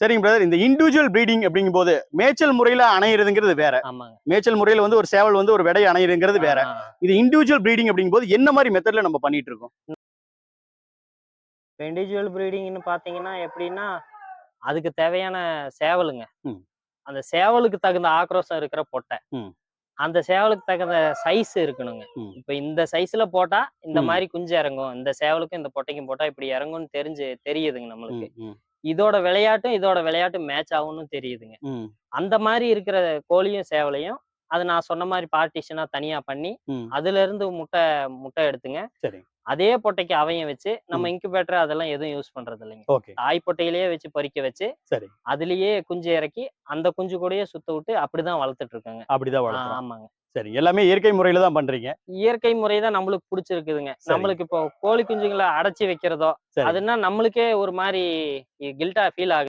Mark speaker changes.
Speaker 1: சரிங்க பிரதர் இந்த individual breeding அப்படிங்கும் போது மேய்ச்சல் முறையில அணையிறதுங்கிறது வேற.
Speaker 2: ஆமாங்க.
Speaker 1: மேய்ச்சல் முறையில வந்து ஒரு சேவல் வந்து ஒரு விடை அணையிறதுங்கிறது வேற. இது இண்டிவிஜுவல் ப்ரீடிங் அப்படிங்கும் போது என்ன மாதிரி மெத்தட்ல நம்ம பண்ணிட்டு இருக்கோம்?
Speaker 2: இண்டிவிஜுவல் ப்ரீடிங்னு பார்த்தீங்கன்னா எப்படின்னா அதுக்கு தேவையான சேவலுங்க. அந்த சேவலுக்கு தகுந்த ஆக்ரோஷம் இருக்கிற பொட்டை. அந்த சேவலுக்கு தகுந்த சைஸ் இருக்கணுங்க. இப்போ இந்த சைஸ்ல போட்டா இந்த. மாதிரி குஞ்சு இறங்கும். இந்த சேவலுக்கும் இந்த பொட்டைக்கும் போட்டா இப்படி இறங்கும்னு தெரிஞ்சு தெரியுதுங்க நம்மளுக்கு. இதோட விளையாட்டும் இதோட விளையாட்டும் மேட்ச் ஆகும்னு தெரியுதுங்க. அந்த மாதிரி இருக்கிற கோழியும் சேவலையும் அது நான் சொன்ன மாதிரி பார்ட்டிஷனா தனியா பண்ணி. அதுல இருந்து முட்டை முட்டை எடுத்துங்க. அதே பொட்டைக்கு அவையும் வச்சு நம்ம. இன்குபேட்டர் அதெல்லாம் எதுவும் யூஸ் பண்றது இல்லைங்க தாய் பொட்டையிலேயே வச்சு பொறிக்க வச்சு அதுலயே குஞ்சு இறக்கி அந்த குஞ்சு கூடயே சுத்த விட்டு அப்படிதான் வளர்த்துட்டு இருக்காங்க.
Speaker 1: அப்படிதான்
Speaker 2: ஆமாங்க.
Speaker 1: சரி எல்லாமே இயற்கை முறையில தான் பண்றீங்க.
Speaker 2: இயற்கை முறை தான் நம்மளுக்கு பிடிச்சிருக்குதுங்க.
Speaker 1: சரி.
Speaker 2: நம்மளுக்கு இப்போ கோழி குஞ்சுங்களை அடைச்சி வைக்கிறதோ
Speaker 1: சரி.
Speaker 2: அதுன்னா நம்மளுக்கே ஒரு மாதிரி கில்ட்டா ஃபீல் ஆகுது.